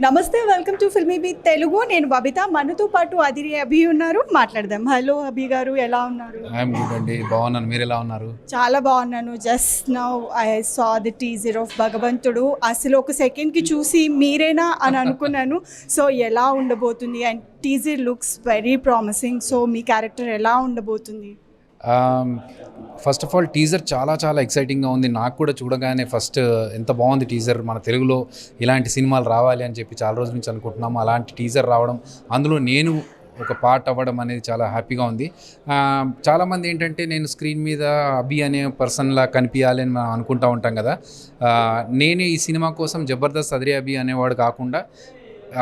నమస్తే welcome to filmy be Telugu నేను బబిత. మనతో పాటు అదిరి అభి ఉన్నారు. మాట్లాడదాం. హలో అభి గారు. ఎలా ఉన్నారు? ఐఎమ్ గుడ్ అండి. బాగున్నాను. మీరు ఎలా ఉన్నారు? చాలా బాగున్నాను. Just now I saw the teaser of Bhagavanthudu. అసలు ఒక సెకండ్కి చూసి మీరేనా అని అనుకున్నాను. సో ఎలా ఉండబోతుంది? And teaser looks very promising so me character ఎలా ఉండబోతుంది? ఫస్ట్ ఆఫ్ ఆల్ టీజర్ చాలా చాలా ఎక్సైటింగ్గా ఉంది. నాకు కూడా చూడగానే ఫస్ట్ uh, ఎంత బాగుంది టీజర్ మన తెలుగులో ఇలాంటి సినిమాలు రావాలి అని చెప్పి చాలా రోజుల నుంచి అనుకుంటున్నాము. అలాంటి టీజర్ రావడం అందులో నేను ఒక పార్ట్ అవ్వడం అనేది చాలా హ్యాపీగా ఉంది. Um, చాలామంది ఏంటంటే నేను స్క్రీన్ మీద అభి అనే పర్సన్లా కనిపించాలి అని మనం అనుకుంటా ఉంటాం కదా. Uh, నేను ఈ సినిమా కోసం జబర్దస్త్ అదిరే అభి అనేవాడు కాకుండా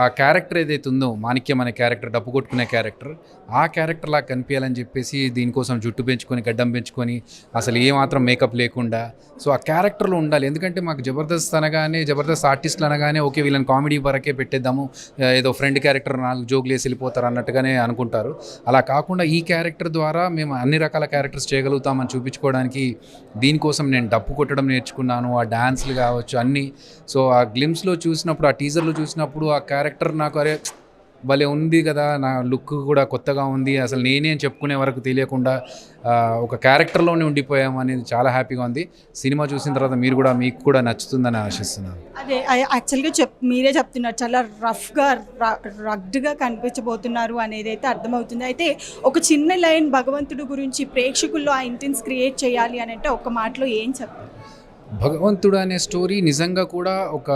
ఆ క్యారెక్టర్ ఏదైతే ఉందో మాణిక్యం అనే క్యారెక్టర్ డప్పు కొట్టుకునే క్యారెక్టర్ ఆ క్యారెక్టర్ లాగా కనిపించాలని చెప్పేసి దీనికోసం జుట్టు పెంచుకొని గడ్డం పెంచుకొని అసలు ఏమాత్రం మేకప్ లేకుండా సో ఆ క్యారెక్టర్లో ఉండాలి. ఎందుకంటే మాకు జబర్దస్త్ అనగానే జబర్దస్త్ ఆర్టిస్టులు అనగానే ఓకే వీళ్ళని కామెడీ వరకే పెట్టేద్దాము ఏదో ఫ్రెండ్ క్యారెక్టర్ నాలుగు జోకులు వేసి వెళ్ళిపోతారు అన్నట్టుగానే అనుకుంటారు. అలా కాకుండా ఈ క్యారెక్టర్ ద్వారా మేము అన్ని రకాల క్యారెక్టర్స్ చేయగలుగుతామని చూపించుకోవడానికి దీనికోసం నేను డప్పు కొట్టడం నేర్చుకున్నాను ఆ డ్యాన్స్లు కావచ్చు అన్నీ. సో ఆ గ్లిమ్స్లో చూసినప్పుడు ఆ టీజర్లో చూసినప్పుడు ఆ క్యారెక్టర్ నాకు అరే భలే ఉంది కదా నా లుక్ కూడా కొత్తగా ఉంది అసలు నేనే అని చెప్పుకునే వరకు తెలియకుండా ఒక క్యారెక్టర్లోనే ఉండిపోయాము అనేది చాలా హ్యాపీగా ఉంది. సినిమా చూసిన తర్వాత మీరు కూడా మీకు కూడా నచ్చుతుందని ఆశిస్తున్నాను. అదే యాక్చువల్గా చెప్ మీరే చెప్తున్నారు చాలా రఫ్గా రగ్డ్గా కనిపించబోతున్నారు అనేది అయితే అర్థమవుతుంది. అయితే ఒక చిన్న లైన్ భగవంతుడు గురించి ప్రేక్షకుల్లో ఆ ఇంటెన్స్ క్రియేట్ చేయాలి అని అంటే ఒక మాటలో ఏం చెప్తారు? భగవంతుడు అనే స్టోరీ నిజంగా కూడా ఒక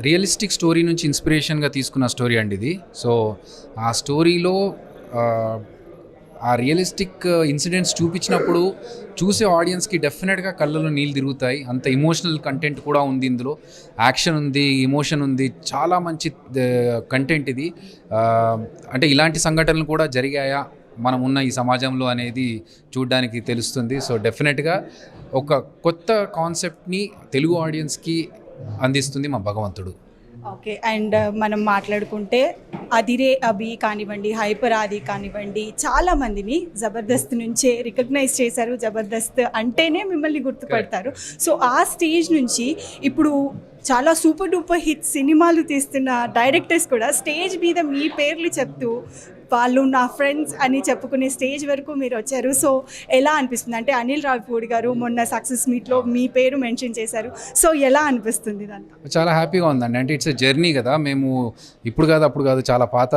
రియలిస్టిక్ స్టోరీ నుంచి ఇన్స్పిరేషన్గా తీసుకున్న స్టోరీ అండి ఇది. సో ఆ స్టోరీలో ఆ, రియలిస్టిక్ ఇన్సిడెంట్స్ చూపించినప్పుడు చూసే ఆడియన్స్కి డెఫినెట్గా కళ్ళలో నీళ్ళు తిరుగుతాయి. అంత ఇమోషనల్ కంటెంట్ కూడా ఉంది ఇందులో. యాక్షన్ ఉంది ఇమోషన్ ఉంది చాలా మంచి కంటెంట్ ఇది. అంటే ఇలాంటి సంఘటనలు కూడా జరిగాయా? మనం ఉన్న ఈ సమాజంలో అనేది చూడడానికి తెలుస్తుంది. సో డెఫినెట్గా ఒక కొత్త కాన్సెప్ట్ని తెలుగు ఆడియన్స్కి అందిస్తుంది మా భగవంతుడు. ఓకే. అండ్ మనం మాట్లాడుకుంటే అదిరే అభి కానివ్వండి హైపర్ ఆది కానివ్వండి చాలా మందిని జబర్దస్త్ నుంచే రికగ్నైజ్ చేశారు. జబర్దస్త్ అంటేనే మిమ్మల్ని గుర్తుపడతారు. సో ఆ స్టేజ్ నుంచి ఇప్పుడు చాలా సూపర్ డూపర్ హిట్ సినిమాలు తీస్తున్న డైరెక్టర్స్ కూడా స్టేజ్ మీద మీ పేర్లు చెప్తూ వాళ్ళు నా ఫ్రెండ్స్ అని చెప్పుకునే స్టేజ్ వరకు మీరు వచ్చారు. సో ఎలా అనిపిస్తుంది? అంటే అనిల్ రావిపూడి గారు మొన్న సక్సెస్ మీట్లో మీ పేరు మెన్షన్ చేశారు. సో ఎలా అనిపిస్తుంది దాంట్లో చాలా హ్యాపీగా ఉందండి. అంటే ఇట్స్ ఎ జర్నీ కదా. మేము ఇప్పుడు కాదు అప్పుడు కాదు చాలా పాత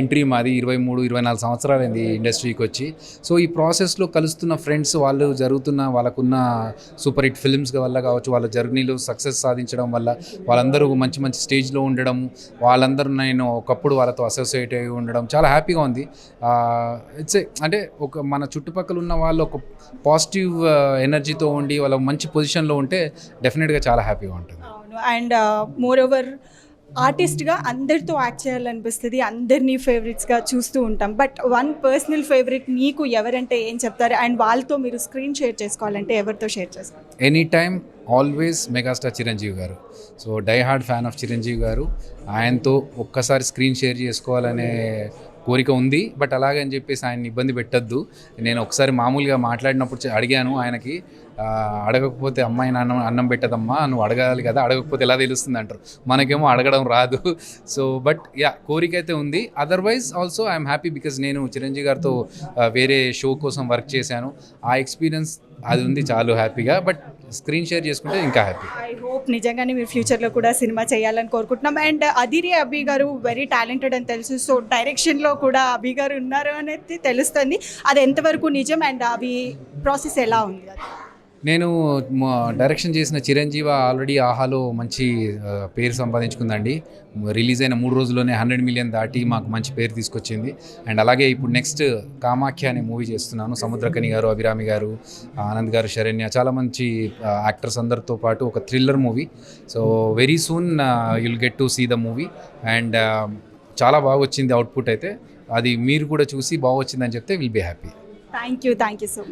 ఎంట్రీ మాది ఇరవై మూడు ఇరవై నాలుగు సంవత్సరాలైంది ఇండస్ట్రీకి వచ్చి. సో ఈ ప్రాసెస్లో కలుస్తున్న ఫ్రెండ్స్ వాళ్ళు జరుగుతున్న వాళ్ళకున్న సూపర్ హిట్ ఫిల్మ్స్ వల్ల కావచ్చు వాళ్ళ జర్నీలో సక్సెస్ సాధించడం వల్ల వాళ్ళందరూ మంచి మంచి స్టేజ్లో ఉండడం వాళ్ళందరూ నేను ఒకప్పుడు వాళ్ళతో అసోసియేట్ అయి ఉండడం చాలా హ్యాపీగా ఉంది. ఇట్స్ అంటే ఒక మన చుట్టుపక్కల ఉన్న వాళ్ళు ఒక పాజిటివ్ ఎనర్జీతో ఉండి వాళ్ళ మంచి పొజిషన్లో ఉంటే డెఫినెట్గా చాలా హ్యాపీగా ఉంటుంది. అండ్ మోర్ ఓవర్ ఆర్టిస్ట్గా అందరితో యాక్ట్ చేయాలనిపిస్తుంది అందరినీ ఫేవరెట్స్గా చూస్తూ ఉంటాం. బట్ వన్ పర్సనల్ ఫేవరెట్ మీకు ఎవరంటే ఏం చెప్తారు? అండ్ వాళ్ళతో మీరు స్క్రీన్ షేర్ చేసుకోవాలంటే ఎవరితో షేర్ చేసుకోవాలి any time always megastar Chiranjeevi garu. So die hard fan of Chiranjeevi garu. ఆయనతో ఒక్కసారి స్క్రీన్ షేర్ చేసుకోవాలనే కోరిక ఉంది. బట్ అలాగని చెప్పేసి ఆయన్ని ఇబ్బంది పెట్టద్దు. నేను ఒకసారి మామూలుగా మాట్లాడినప్పుడు అడిగాను ఆయనకి అడగకపోతే అమ్మాయి అన్నం అన్నం పెట్టదమ్మా నువ్వు అడగాలి కదా అడగకపోతే ఎలా తెలుస్తుంది? అంటారు. మనకేమో అడగడం రాదు. సో బట్ యా కోరిక అయితే ఉంది. Otherwise also I'm happy because నేను చిరంజీవి గారితో వేరే షో కోసం వర్క్ చేశాను. ఆ ఎక్స్పీరియన్స్ అది ఉంది చాలు హ్యాపీగా బట్ స్క్రీన్ షేర్ చేసుకుంటే ఇంకా హ్యాపీ. ఐ హోప్ నిజంగానే మీరు ఫ్యూచర్లో కూడా సినిమా చేయాలని కోరుకుంటున్నాం. అండ్ అదిరి అభి గారు వెరీ టాలెంటెడ్ అని తెలుసు. సో డైరెక్షన్లో కూడా అభి గారు ఉన్నారు అనేది తెలుస్తుంది. అది ఎంతవరకు నిజం? అండ్ అవి ప్రాసెస్ ఎలా ఉంది? అది నేను డైరెక్షన్ చేసిన చిరంజీవి ఆల్రెడీ ఆహాలో మంచి పేరు సంపాదించుకుందండి. రిలీజ్ అయిన మూడు రోజుల్లోనే హండ్రెడ్ మిలియన్ దాటి మాకు మంచి పేరు తీసుకొచ్చింది. అండ్ అలాగే ఇప్పుడు నెక్స్ట్ కామాఖ్య అనే మూవీ చేస్తున్నాను. సముద్రకని గారు అభిరామి గారు ఆనంద్ గారు శరణ్య చాలా మంచి యాక్టర్స్ అందరితో పాటు ఒక thriller movie. So very soon you'll get to see the movie. And చాలా బాగా వచ్చింది అవుట్పుట్ అయితే. అది మీరు కూడా చూసి బాగా వచ్చిందని చెప్తే will be happy. Thank you thank you so much.